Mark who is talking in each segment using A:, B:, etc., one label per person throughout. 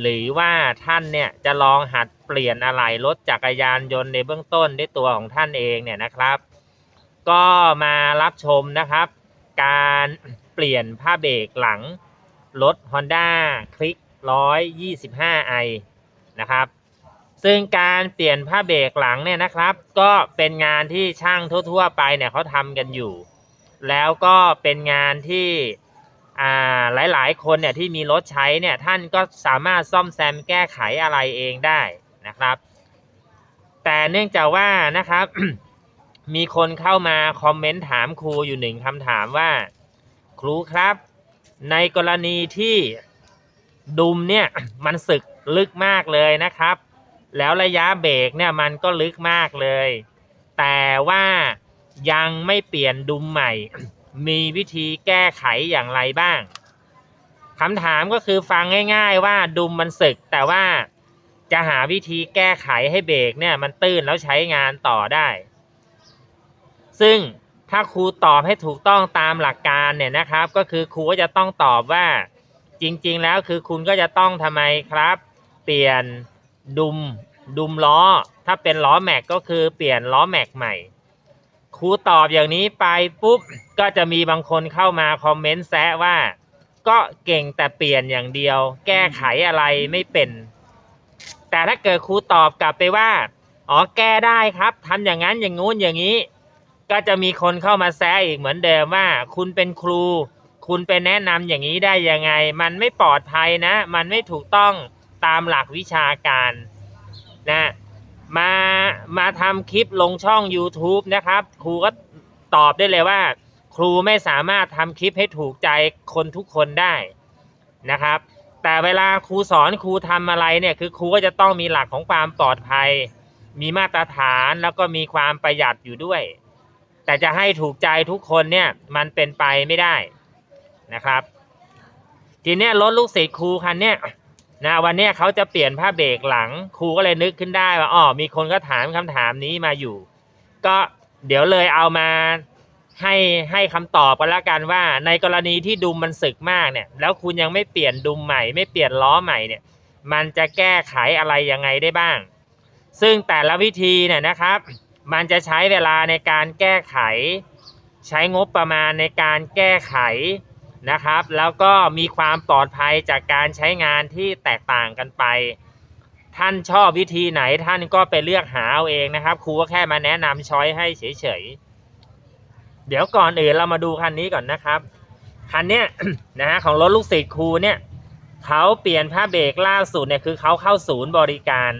A: หรือว่าท่านเนี่ยจะลองหัดเปลี่ยนอะไหล่รถจักรยานยนต์ในเบื้องต้นด้วยตัวของท่านเองเนี่ยนะครับ ก็มารับชมนะครับ การเปลี่ยนผ้าเบรกหลังรถ Honda Click 125i นะครับ ซึ่งการเปลี่ยนผ้าเบรกหลังเนี่ยนะครับ ก็เป็นงานที่ช่างทั่ว ๆ ไปเนี่ยเขาทำกันอยู่ แล้วก็เป็นงานที่่าหลายๆคนเนี่ยที่มีรถใช้เนี่ยท่านก็สามารถซ่อมแซมแก้ไขอะไรเองได้นะครับ แต่เนื่องจากว่านะครับ มีคนเข้ามาคอมเมนต์ถามครูอยู่หนึ่งคำถามว่า ครูครับ ในกรณีที่ดุมเนี่ยมันสึกลึกมากเลยนะครับ แล้วระยะเบรกเนี่ยมันก็ลึกมากเลย แต่ว่ายังไม่เปลี่ยนดุมใหม่ มีวิธีแก้ไขอย่างไรบ้างคำถามก็คือฟังง่าย ๆ ว่าดุมมันสึก แต่ว่าจะหาวิธีแก้ไขให้เบรกเนี่ยมันตื้นแล้วใช้งานต่อได้ ซึ่งถ้าครูตอบให้ถูกต้องตามหลักการเนี่ยนะครับ ก็คือครูก็จะต้องตอบว่า จริง ๆ แล้วคือคุณก็จะต้องทำไมครับ เปลี่ยนดุมดุมล้อ ถ้าเป็นล้อแม็กก็คือเปลี่ยนล้อแม็กใหม่ ครูตอบอย่างนี้ไปปุ๊บก็จะมีบางคนเข้ามาคอมเมนต์แซะว่า ก็เก่งแต่เปลี่ยนอย่างเดียว แก้ไขอะไรไม่เป็น แต่ถ้าเกิดครูตอบกลับไปว่าอ๋อแก้ได้ครับทำอย่างนั้นอย่างงู้นอย่างนี้ ก็จะมีคนเข้ามาแซะอีกเหมือนเดิมว่า คุณเป็นครู คุณไปแนะนำอย่างนี้ได้ยังไง มันไม่ปลอดภัยนะ มันไม่ถูกต้องตามหลักวิชาการนะ มามาทำคลิปลงช่อง YouTube นะครับ ครูก็ตอบได้เลยว่า ครูไม่สามารถทำคลิปให้ถูกใจคนทุกคนได้นะครับ แต่เวลาครูสอนครูทำอะไรเนี่ยคือครูก็จะต้องมีหลักของความปลอดภัย มีมาตรฐานแล้วก็มีความประหยัดอยู่ด้วย แต่จะให้ถูกใจทุกคนเนี่ยมันเป็นไปไม่ได้นะครับ ทีเนี้ยรถลูกศิษย์ครูคันเนี้ย นะวันนี้เขาจะเปลี่ยนผ้าเบรกหลังครูก็เลยนึกขึ้นได้ว่าอ๋อมีคนก็ถามคำถามนี้มาอยู่ ก็เดี๋ยวเลยเอามาให้ให้คำตอบกันละกันว่า ในกรณีที่ดุมมันสึกมากเนี่ย แล้วคุณยังไม่เปลี่ยนดุมใหม่ ไม่เปลี่ยนล้อใหม่เนี่ย มันจะแก้ไขอะไรยังไงได้บ้าง ซึ่งแต่ละวิธีเนี่ยนะครับ มันจะใช้เวลาในการแก้ไข ใช้งบประมาณในการแก้ไข นะครับ แล้วก็มีความปลอดภัยจากการใช้งานที่แตกต่างกันไป ท่านชอบวิธีไหนท่านก็ไปเลือกหาเอาเองนะครับ ครูก็แค่มาแนะนำช้อยให้เฉยๆ เดี๋ยวก่อนอื่นเรามาดูคันนี้ก่อนนะครับ คันเนี้ยนะฮะของรถลูกศิษย์ครูเนี่ยเขาเปลี่ยนผ้าเบรกล่าสุดเนี่ยคือเขาเข้าศูนย์บริการ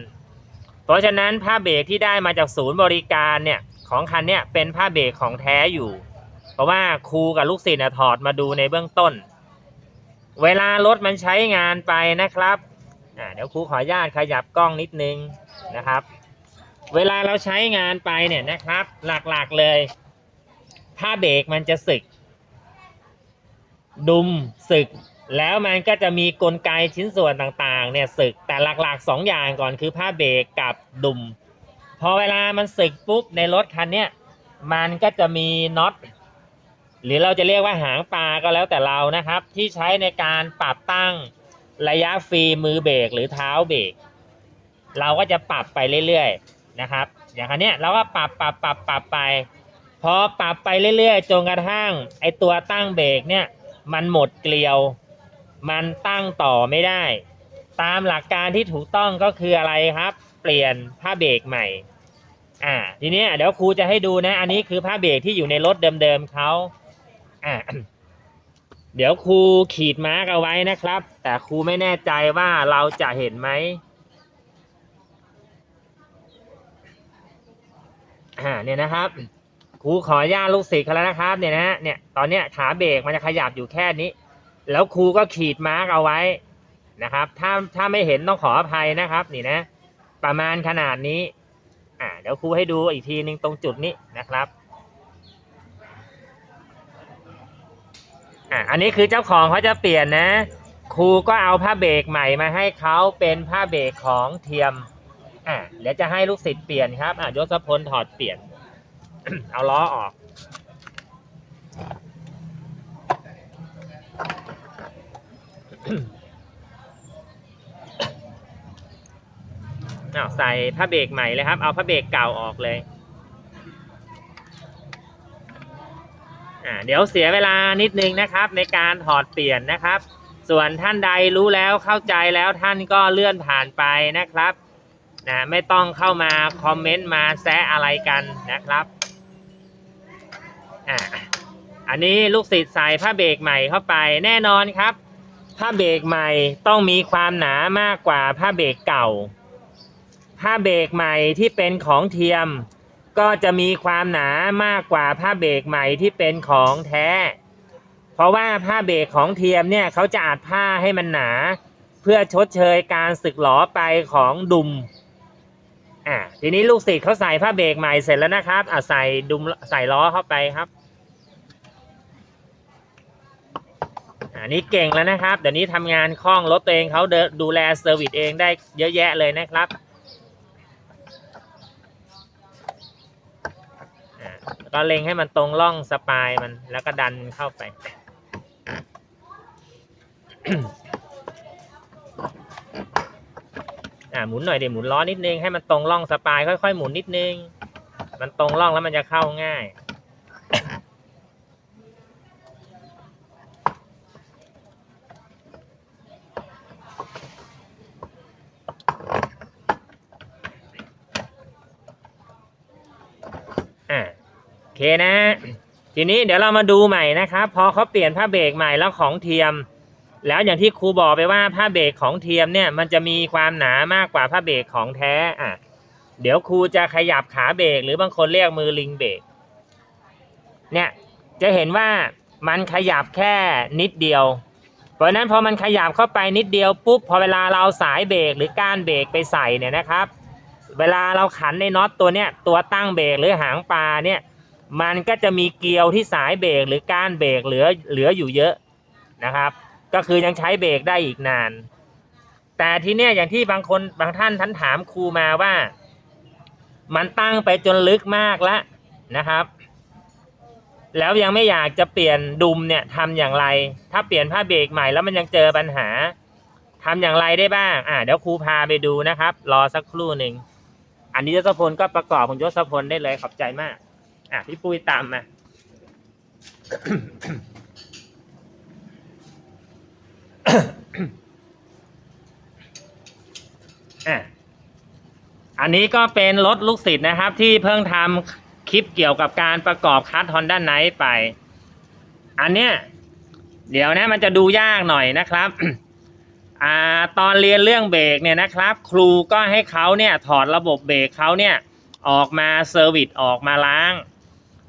A: เพราะฉะนั้นผ้าเบรกที่ได้มาจากศูนย์บริการเนี่ยของคันเนี่ยเป็นผ้าเบรกของแท้อยู่ เพราะว่าครูกับลูกศิษย์เนี่ยถอดมาดูในเบื้องต้น เวลารถมันใช้งานไปนะครับอ่าเดี๋ยวครูขออนุญาตขยับกล้องนิดนึงนะครับ เวลาเราใช้งานไปเนี่ยนะครับ หลักๆเลยผ้าเบรกมันจะสึก ดุมสึก แล้วมันก็จะมีกลไกชิ้นส่วนต่างๆ เนี่ยสึกแต่หลักๆสองอย่างก่อนคือผ้าเบรกกับดุมพอเวลามันสึกปุ๊บในรถคันเนี้ยมันก็จะมีน็อต หรือเราจะเรียกว่าหางปลาก็แล้วแต่เรานะครับ ที่ใช้ในการปรับตั้งระยะฟรีมือเบรกหรือเท้าเบรกเราก็จะปรับไปเรื่อยๆนะครับ อย่างคันนี้เราก็ปรับปรับปรับปรับไปพอปรับไปเรื่อยๆจนกระทั่งไอตัวตั้งเบรกเนี่ยมันหมดเกลียว มันตั้งต่อไม่ได้ ตามหลักการที่ถูกต้องก็คืออะไรครับ เปลี่ยนผ้าเบรกใหม่อ่าทีนี้เดี๋ยวครูจะให้ดูนะ อันนี้คือผ้าเบรกที่อยู่ในรถเดิมๆเขา อ่าเดี๋ยวครูขีดมาร์กเอาไว้นะครับ แต่ครูไม่แน่ใจว่าเราจะเห็นไหมอ่าเนี่ยนะครับครูขออนุญาตลูกศิษย์เขาแล้วนะครับเนี่ยนะฮะเนี่ยตอนเนี้ยขาเบรกมันจะขยับอยู่แค่นี้ แล้วครูก็ขีดมาร์กเอาไว้นะครับ ถ้าถ้าไม่เห็นต้องขออภัยนะครับ นี่นะ ประมาณขนาดนี้ อ่าเดี๋ยวครูให้ดูอีกทีหนึ่งตรงจุดนี้นะครับ อ่าอันนี้คือเจ้าของเขาจะเปลี่ยนนะ ครูก็เอาผ้าเบรกใหม่มาให้เขาเป็นผ้าเบรกของเทียมอ่าเดี๋ยวจะให้ลูกศิษย์เปลี่ยนครับอ่ายศพลถอดเปลี่ยน เอาล้อออกเอาใส่ผ้าเบรกใหม่เลยครับ เอาผ้าเบรกเก่าออกเลย อ่าเดี๋ยวเสียเวลานิดนึงนะครับ ในการถอดเปลี่ยนนะครับ ส่วนท่านใดรู้แล้วเข้าใจแล้วท่านก็เลื่อนผ่านไปนะครับนะไม่ต้องเข้ามาคอมเมนต์มาแซะอะไรกันนะครับอ่าอันนี้ลูกศิษย์ใส่ผ้าเบรกใหม่เข้าไปแน่นอนครับผ้าเบรกใหม่ต้องมีความหนามากกว่าผ้าเบรกเก่า ผ้าเบรกใหม่ที่เป็นของเทียม ก็จะมีความหนามากกว่าผ้าเบรกใหม่ที่เป็นของแท้ เพราะว่าผ้าเบรกของเทียมเนี่ยเขาจะอัดผ้าให้มันหนา เพื่อชดเชยการสึกหลอไปของดุมอ่าทีนี้ลูกศิษย์เขาใส่ผ้าเบรกใหม่เสร็จแล้วนะครับอ่าใส่ดุมใส่ล้อเข้าไปครับอันนี้เก่งแล้วนะครับ เดี๋ยวนี้ทำงานคล่องรถตัวเองเขาดูแลเซอร์วิสเองได้เยอะแยะเลยนะครับอ่าแล้ว ก็เล็งให้มันตรงร่องสปายมันแล้วก็ดันเข้าไป อ่าหมุนหน่อยเดี๋ยวหมุนล้อนิดนึงให้มันตรงร่องสปายค่อยๆหมุนนิดนึง มันตรงร่องแล้วมันจะเข้าง่าย เคนะ ทีนี้เดี๋ยวเรามาดูใหม่นะครับ พอเขาเปลี่ยนผ้าเบรกใหม่แล้วของเทียม แล้วอย่างที่ครูบอกไปว่าผ้าเบรกของเทียมเนี่ยมันจะมีความหนามากกว่าผ้าเบรกของแท้อะเดี๋ยวครูจะขยับขาเบรกหรือบางคนเรียกมือลิงเบรกเนี่ยจะเห็นว่ามันขยับแค่นิดเดียว เพราะนั้นพอมันขยับเข้าไปนิดเดียวปุ๊บพอเวลาเราเอาสายเบรกหรือก้านเบรกไปใส่เนี่ยนะครับ เวลาเราขันในน็อตตัวเนี้ยตัวตั้งเบรกหรือหางปลาเนี่ย มันก็จะมีเกลียวที่สายเบรกหรือก้านเบรกเหลือเหลืออยู่เยอะนะครับ ก็คือยังใช้เบรกได้อีกนาน แต่ทีเนี้ยอย่างที่บางคนบางท่านท่านถามครูมาว่า มันตั้งไปจนลึกมากแล้วนะครับ แล้วยังไม่อยากจะเปลี่ยนดุมเนี่ยทำอย่างไร ถ้าเปลี่ยนผ้าเบรกใหม่แล้วมันยังเจอปัญหาทำอย่างไรได้บ้าง อ่าเดี๋ยวครูพาไปดูนะครับ รอสักครู่หนึ่งอันนี้ยศพลก็ประกอบของยศพลได้เลยขอบใจมาก อะพี่ปุ้ยตามมา อะอันนี้ก็เป็นรถลูกศิษย์นะครับ ที่เพิ่งทำคลิปเกี่ยวกับการประกอบคัสฮอนด้านไนท์ไป อันเนี้ยเดี๋ยวนะมันจะดูยากหน่อยนะครับอ่าตอนเรียนเรื่องเบรกเนี่ยนะครับ ครูก็ให้เขาเนี่ยถอดระบบเบรกเขาเนี่ยออกมาเซอร์วิสออกมาล้าง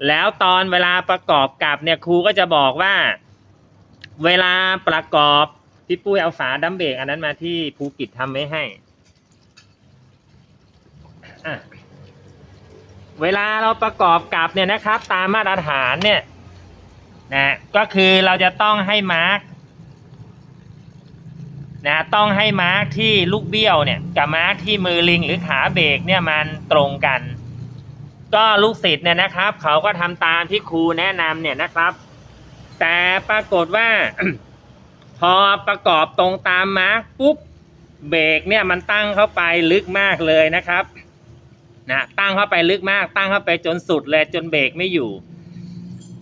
A: แล้วตอนเวลาประกอบกับเนี่ยครูก็จะบอกว่า เวลาประกอบพี่ปุ้ยเอาฝาดัมเบรกอันนั้นมาที่ภูกิจทำไว้ให้เวลาเราประกอบกับเนี่ยนะครับ ตามมาตรฐานเนี่ยนะก็คือเราจะต้องให้มาร์กนะต้องให้มาร์กที่ลูกเบี้ยวเนี่ยกับมาร์กที่มือลิงหรือขาเบรกเนี่ยมันตรงกัน ก็ลูกศิษย์เนี่ยนะครับ เขาก็ทำตามที่ครูแนะนำเนี่ยนะครับ แต่ปรากฏว่า พอประกอบตรงตามมาร์กปุ๊บเบรกเนี่ยมันตั้งเข้าไปลึกมากเลยนะครับนะตั้งเข้าไปลึกมาก ตั้งเข้าไปจนสุดเลยจนเบรกไม่อยู่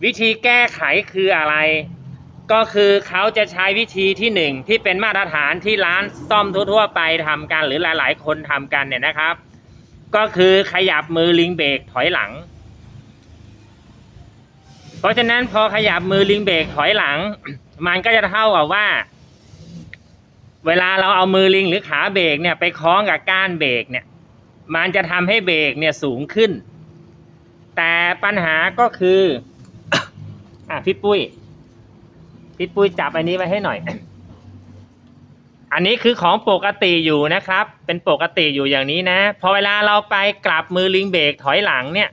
A: วิธีแก้ไขคืออะไร ก็คือเขาจะใช้วิธีที่หนึ่งที่เป็นมาตรฐานที่ร้านซ่อมทั่วๆไปทำกันหรือหลาย ๆ คนทำกันเนี่ยนะครับ ก็คือขยับมือลิงเบรกถอยหลัง เพราะฉะนั้นพอขยับมือลิงเบรกถอยหลัง มันก็จะเท่ากับว่า เวลาเราเอามือลิงหรือขาเบรกเนี่ย ไปคล้องกับก้านเบรกเนี่ย มันจะทำให้เบรกเนี่ยสูงขึ้น แต่ปัญหาก็คือ อะพี่ปุ้ย พี่ปุ้ยจับอันนี้ไว้ให้หน่อย อันนี้คือของปกติอยู่นะครับ เป็นปกติอยู่อย่างนี้นะ พอเวลาเราไปกลับมือลิงเบรกถอยหลังเนี่ย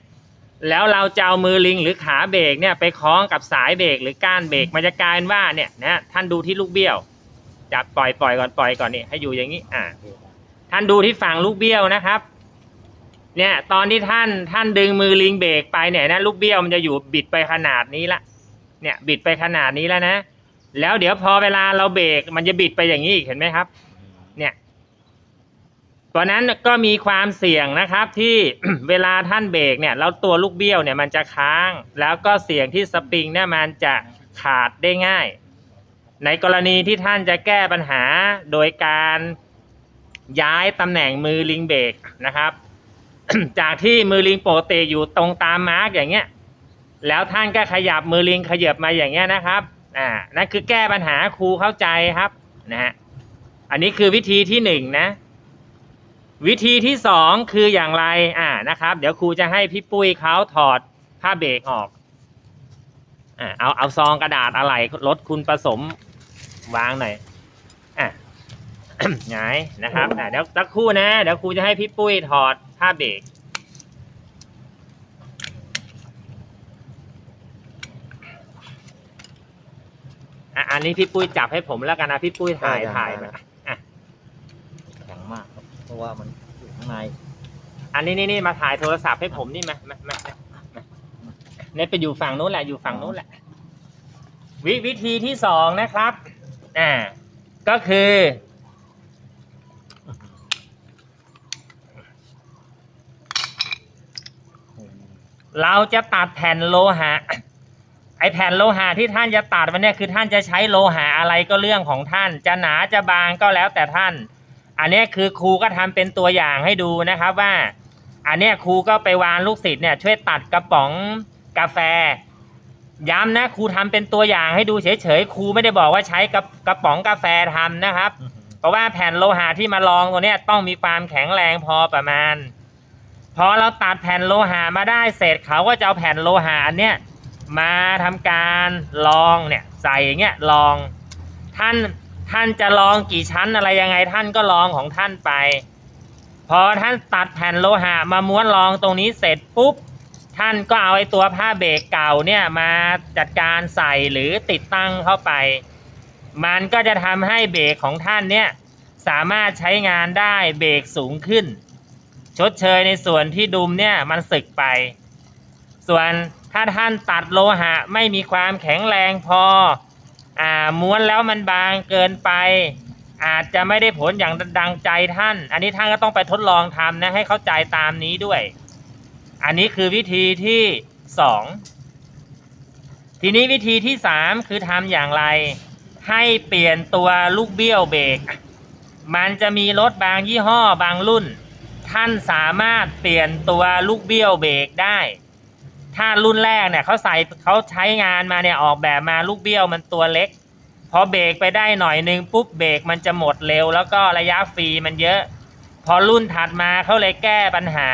A: แล้วเราจะเอามือลิงหรือขาเบรกเนี่ยไปคล้องกับสายเบรกหรือก้านเบรกมันจะกลายเป็นว่าเนี่ยนะท่านดูที่ลูกเบี้ยวจับปล่อยปล่อยก่อนปล่อยก่อนนี่ให้อยู่อย่างนี้ อ่า ท่านดูที่ฝั่งลูกเบี้ยวนะครับ เนี่ย ตอนที่ท่านท่านดึงมือลิงเบรกไปเนี่ยนะลูกเบี้ยวมันจะอยู่บิดไปขนาดนี้ละ เนี่ย บิดไปขนาดนี้แล้วนะ แล้วเดี๋ยวพอเวลาเราเบรกมันจะบิดไปอย่างนี้อีกเห็นไหมครับ เนี่ยเพราะนั้นก็มีความเสี่ยงนะครับที่เวลาท่านเบรกเนี่ยแล้วตัวลูกเบี้ยวเนี่ยมันจะค้าง แล้วก็เสี่ยงที่สปริงเนี่ยมันจะขาดได้ง่าย ในกรณีที่ท่านจะแก้ปัญหาโดยการย้ายตำแหน่งมือลิงเบรกนะครับ จากที่มือลิงโปกติอยู่ตรงตามมาร์กอย่างเงี้ยแล้วท่านก็ขยับมือลิงขยับมาอย่างเงี้ยนะครับ อ่านั่นคือแก้ปัญหาครูเข้าใจครับนะฮะอันนี้คือวิธีที่หนึ่งนะ วิธีที่สองคืออย่างไรอ่านะครับ เดี๋ยวครูจะให้พี่ปุ้ยเขาถอดผ้าเบรกออกอ่าเอาเอาซองกระดาษอะไรรถคุณผสมวางหน่อยอะหงายนะครับอ่าเดี๋ยวสักครู่นะ เดี๋ยวครูจะให้พี่ปุ้ยถอดผ้าเบรก อะอั นนี้พี่ปุ้ยจับให้ผมแล้วกันนะพี่ปุ้ยถ่าย
B: ได้ได้
A: ถ่าย
B: ได้
A: มาอะ
B: แข็งมากครับเพราะว่ามันอยู่ข้างใน
A: อันนี้นี่นี่มาถ่ายโทรศัพท์ให้ผมนี่มามามามามาเนี่ยไปอยู่ฝั่งนู้นแหละอยู่ฝั่งนู้นแหละ วิวิธีที่สองนะครับอ่าก็คือ เราจะตัดแผ่นโลหะ ไอแผ่นโลหะที่ท่านจะตัดมันเนี่ยคือท่านจะใช้โลหะอะไรก็เรื่องของท่าน จะหนาจะบางก็แล้วแต่ท่าน อันนี้คือครูก็ทำเป็นตัวอย่างให้ดูนะครับว่า อันนี้ครูก็ไปวานลูกศิษย์เนี่ยช่วยตัดกระป๋องกาแฟ ย้ำนะครูทำเป็นตัวอย่างให้ดูเฉยๆครูไม่ได้บอกว่าใช้กระกระป๋องกาแฟทำนะครับ เพราะว่าแผ่นโลหะที่มาลองตัวเนี้ยต้องมีความแข็งแรงพอประมาณ พอเราตัดแผ่นโลหะมาได้เสร็จเขาก็จะเอาแผ่นโลหะอันเนี้ย มาทำการลองเนี่ยใส่อย่างเงี้ยลองท่านท่านจะลองกี่ชั้นอะไรยังไงท่านก็ลองของท่านไป พอท่านตัดแผ่นโลหะมาม้วนรองตรงนี้เสร็จปุ๊บท่านก็เอาไอ้ตัวผ้าเบรกเก่าเนี่ยมาจัดการใส่หรือติดตั้งเข้าไป มันก็จะทำให้เบรกของท่านเนี่ยสามารถใช้งานได้เบรกสูงขึ้น ชดเชยในส่วนที่ดุมเนี่ยมันสึกไป ส่วน ถ้าท่านตัดโลหะไม่มีความแข็งแรงพออ่าม้วนแล้วมันบางเกินไป อาจจะไม่ได้ผลอย่างดังใจท่าน อันนี้ท่านก็ต้องไปทดลองทำนะให้เข้าใจตามนี้ด้วย อันนี้คือวิธีที่สองทีนี้วิธีที่สามคือทำอย่างไร ให้เปลี่ยนตัวลูกเบี้ยวเบรกมันจะมีรถบางยี่ห้อบางรุ่น ท่านสามารถเปลี่ยนตัวลูกเบี้ยวเบรกได้ ถ้ารุ่นแรกเนี่ยเขาใส่เขาใช้งานมาเนี่ยออกแบบมาลูกเบี้ยวมันตัวเล็ก พอเบรกไปได้หน่อยนึงปุ๊บเบรกมันจะหมดเร็ว แล้วก็ระยะฟรีมันเยอะ พอรุ่นถัดมาเขาเลยแก้ปัญหา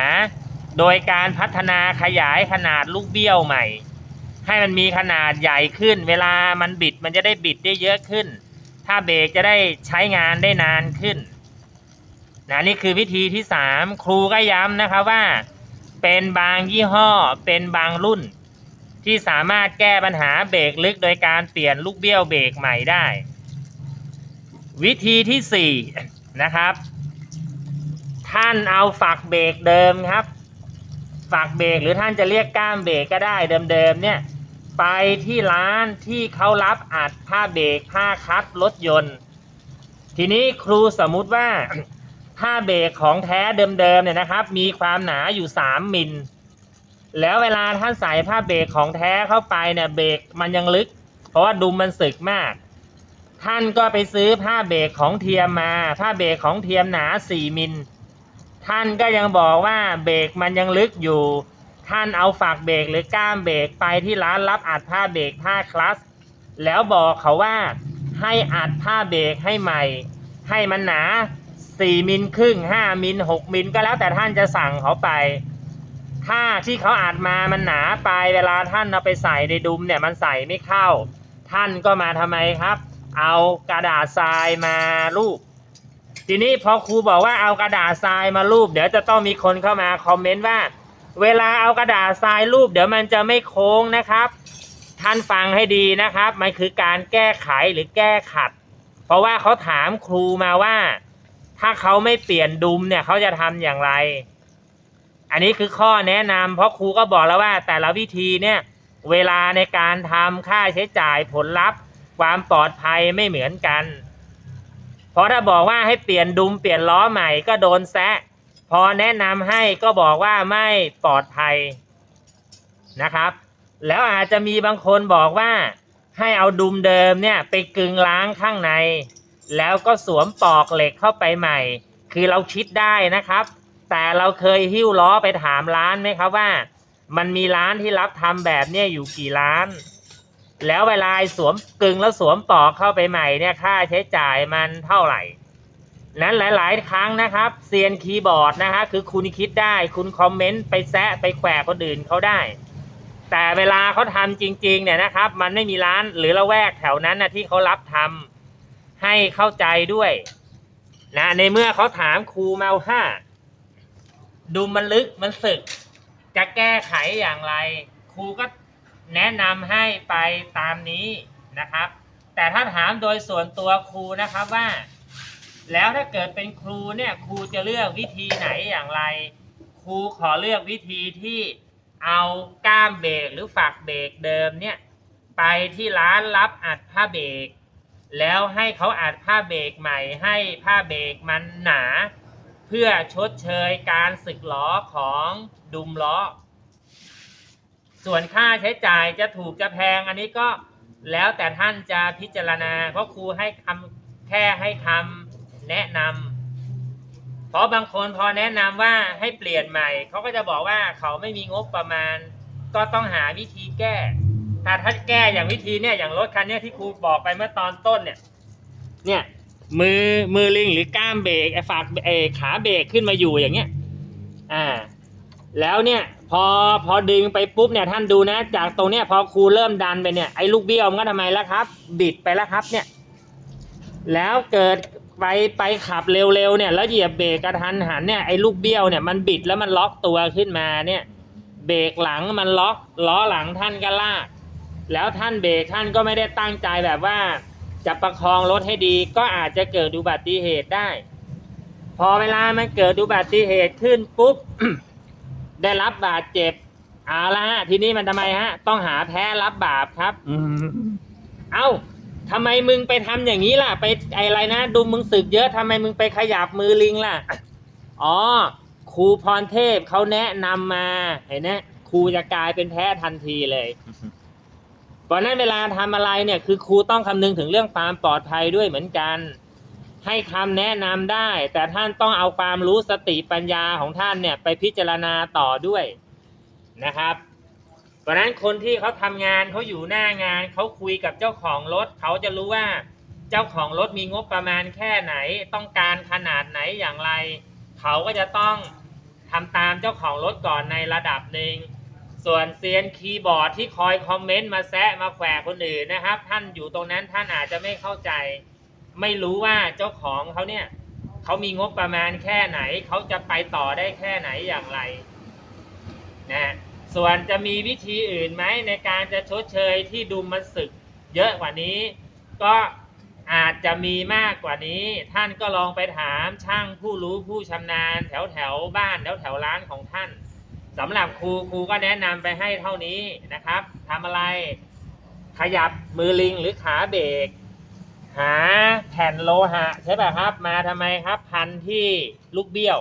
A: โดยการพัฒนาขยายขนาดลูกเบี้ยวใหม่ ให้มันมีขนาดใหญ่ขึ้น เวลามันบิดมันจะได้บิดได้เยอะขึ้น ถ้าเบรกจะได้ใช้งานได้นานขึ้นนะนี่คือวิธีที่สามครูก็ย้ำนะครับว่า เป็นบางยี่ห้อเป็นบางรุ่น ที่สามารถแก้ปัญหาเบรกลึกโดยการเปลี่ยนลูกเบี้ยวเบรกใหม่ได้ วิธีที่สี่นะครับ ท่านเอาฝักเบรกเดิมครับ ฝักเบรกหรือท่านจะเรียกก้ามเบรกก็ได้เดิมๆเนี่ยไปที่ร้านที่เขารับอัดผ้าเบรกผ้าคัดรถยนต์ ทีนี้ครูสมมุติว่า ผ้าเบรกของแท้เดิมๆเนี่ยนะครับ มีความหนาอยู่ 3 มิล แล้วเวลาท่านใส่ผ้าเบรกของแท้เข้าไปเนี่ยเบรกมันยังลึก เพราะว่าดุมมันสึกมาก ท่านก็ไปซื้อผ้าเบรกของเทียมมา ผ้าเบรกของเทียมหนา 4 มิล ท่านก็ยังบอกว่าเบรกมันยังลึกอยู่ ท่านเอาฝักเบรกหรือก้ามเบรกไปที่ร้านรับอัดผ้าเบรกผ้าคลัส แล้วบอกเขาว่าให้อัดผ้าเบรกให้ใหม่ ให้มันหนา 4มิลครึ่ง5มิล6มิลก็แล้วแต่ท่านจะสั่งเขาไป ถ้าที่เขาอัดมามันหนาไปเวลาท่านเอาไปใส่ในดุมเนี่ยมันใส่ไม่เข้า ท่านก็มาทำไมครับ เอากระดาษทรายมาลูบทีนี้พอครูบอกว่าเอากระดาษทรายมารูปเดี๋ยวจะต้องมีคนเข้ามาคอมเมนต์ว่า เวลาเอากระดาษทรายรูปเดี๋ยวมันจะไม่โค้งนะครับ ท่านฟังให้ดีนะครับ มันคือการแก้ไขหรือแก้ขัด เพราะว่าเขาถามครูมาว่า ถ้าเขาไม่เปลี่ยนดุมเนี่ยเขาจะทำอย่างไร อันนี้คือข้อแนะนำเพราะครูก็บอกแล้วว่า แต่ละวิธีเนี่ย เวลาในการทำค่าใช้จ่ายผลลัพธ์ ความปลอดภัยไม่เหมือนกัน เพราะถ้าบอกว่าให้เปลี่ยนดุมเปลี่ยนล้อใหม่ก็โดนแซะ พอแนะนำให้ก็บอกว่าไม่ปลอดภัยนะครับ แล้วอาจจะมีบางคนบอกว่าให้เอาดุมเดิมเนี่ยไปกึงล้างข้างใน แล้วก็สวมปลอกเหล็กเข้าไปใหม่ คือเราคิดได้นะครับ แต่เราเคยหิ้วล้อไปถามร้านไหมครับว่า มันมีร้านที่รับทำแบบเนี้ยอยู่กี่ร้าน แล้วเวลาสวมกึงแล้วสวมปลอกเข้าไปใหม่เนี่ยค่าใช้จ่ายมันเท่าไหร่ นั้นหลาย ๆ ครั้งนะครับเซียนคีย์บอร์ดนะฮะคือคุณคิดได้คุณคอมเมนต์ไปแซะไปแขวะคนอื่นเขาได้แต่เวลาเขาทำจริง ๆ เนี่ยนะครับ มันไม่มีร้านหรือละแวกแถวนั้นนะที่เขารับทำ ให้เข้าใจด้วย นะในเมื่อเขาถามครูมาว่าดูมันลึกมันสึก จะแก้ไขอย่างไร ครูก็แนะนำให้ไปตามนี้นะครับ แต่ถ้าถามโดยส่วนตัวครูนะครับว่า แล้วถ้าเกิดเป็นครูเนี่ยครูจะเลือกวิธีไหนอย่างไร ครูขอเลือกวิธีที่เอาก้ามเบรกหรือฝักเบรกเดิมเนี่ย ไปที่ร้านรับอัดผ้าเบรก แล้วให้เขาอัดผ้าเบรกใหม่ให้ผ้าเบรกมันหนา เพื่อชดเชยการสึกล้อของดุมล้อ ส่วนค่าใช้จ่ายจะถูกจะแพงอันนี้ก็แล้วแต่ท่านจะพิจารณา เพราะครูให้คำแค่ให้คำแนะนำเพราะบางคนพอแนะนำว่าให้เปลี่ยนใหม่ เขาก็จะบอกว่าเขาไม่มีงบประมาณ ก็ต้องหาวิธีแก้ ถ้าถ้าแก้อย่างวิธีเนี่ยอย่างรถคันเนี้ยที่ครูบอกไปเมื่อตอนต้นเนี่ย เนี่ย มือมือลิงหรือก้ามเบรกไอ้ฝากไอ้ขาเบรกขึ้นมาอยู่อย่างเงี้ย อ่า แล้วเนี่ย พอพอดึงไปปุ๊บเนี่ยท่านดูนะ จากตรงเนี้ยพอครูเริ่มดันไปเนี่ยไอ้ลูกเบี้ยวมันก็ทำไมแล้วครับบิดไปแล้วครับ เนี่ย แล้วเกิดไปไปขับเร็วๆเนี่ย แล้วเหยียบเบรกกระทันหันเนี่ยไอ้ลูกเบี้ยวเนี่ยมันบิดแล้วมันล็อกตัวขึ้นมาเนี่ย เบรกหลังมันล็อกล้อหลังท่านก็ลาก แล้วท่านเบรกท่านก็ไม่ได้ตั้งใจแบบว่า จะประคองรถให้ดีก็อาจจะเกิดอุบัติเหตุได้ พอเวลามันเกิดอุบัติเหตุขึ้นปุ๊บได้รับบาดเจ็บเอาละฮะทีนี้มันทำไมฮะ ต้องหาแพ้รับบาปครับ
B: อืม
A: เอ้าทำไมมึงไปทำอย่างนี้ล่ะ ไปไออะไรนะดูมึงสึกเยอะทำไมมึงไปขยับมือลิงล่ะอ๋อครูพรเทพเขาแนะนำมาเห็นไหมครูจะกลายเป็นแพ้ทันทีเลย เพราะนั้นเวลาทำอะไรเนี่ยคือครูต้องคำนึงถึงเรื่องความปลอดภัยด้วยเหมือนกัน ให้คำแนะนำได้ แต่ท่านต้องเอาความรู้สติปัญญาของท่านเนี่ยไปพิจารณาต่อด้วยนะครับเพราะนั้นคนที่เขาทำงานเขาอยู่หน้างานเขาคุยกับเจ้าของรถเขาจะรู้ว่าเจ้าของรถมีงบประมาณแค่ไหน ต้องการขนาดไหนอย่างไร เขาก็จะต้องทำตามเจ้าของรถก่อนในระดับหนึ่ง ส่วนเซียนคีย์บอร์ดที่คอยคอมเมนต์มาแซะมาแขวะคนอื่นนะครับ ท่านอยู่ตรงนั้นท่านอาจจะไม่เข้าใจ ไม่รู้ว่าเจ้าของเขาเนี่ยเขามีงบประมาณแค่ไหนเขาจะไปต่อได้แค่ไหนอย่างไรนะส่วนจะมีวิธีอื่นไหมในการจะชดเชยที่ดุมมันสึก เยอะกว่านี้ ก็อาจจะมีมากกว่านี้ ท่านก็ลองไปถามช่างผู้รู้ผู้ชำนาญ แถวแถวบ้านแถวแถวร้านของท่าน สำหรับครูครูก็แนะนำไปให้เท่านี้นะครับทำอะไรขยับมือลิงหรือขาเบรกหาแผ่นโลหะใช่ป่ะครับ มาทำไมครับ พันที่ลูกเบี้ยว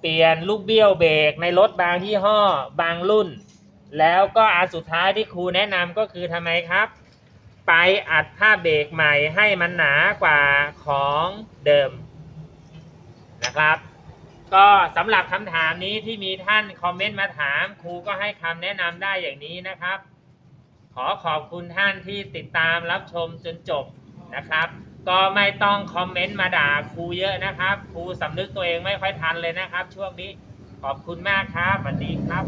A: เปลี่ยนลูกเบี้ยวเบรกในรถบางยี่ห้อบางรุ่น แล้วก็อันสุดท้ายที่ครูแนะนำก็คือทำไมครับ ไปอัดผ้าเบรกใหม่ให้มันหนากว่าของเดิมนะครับ ก็สำหรับคำถามนี้ที่มีท่านคอมเมนต์มาถามครูก็ให้คำแนะนำได้อย่างนี้นะครับ ขอขอบคุณท่านที่ติดตามรับชมจนจบนะครับ ก็ไม่ต้องคอมเมนต์มาด่าครูเยอะนะครับ ครูสำนึกตัวเองไม่ค่อยทันเลยนะครับ ช่วงนี้ขอบคุณมากครับสวัสดีครับ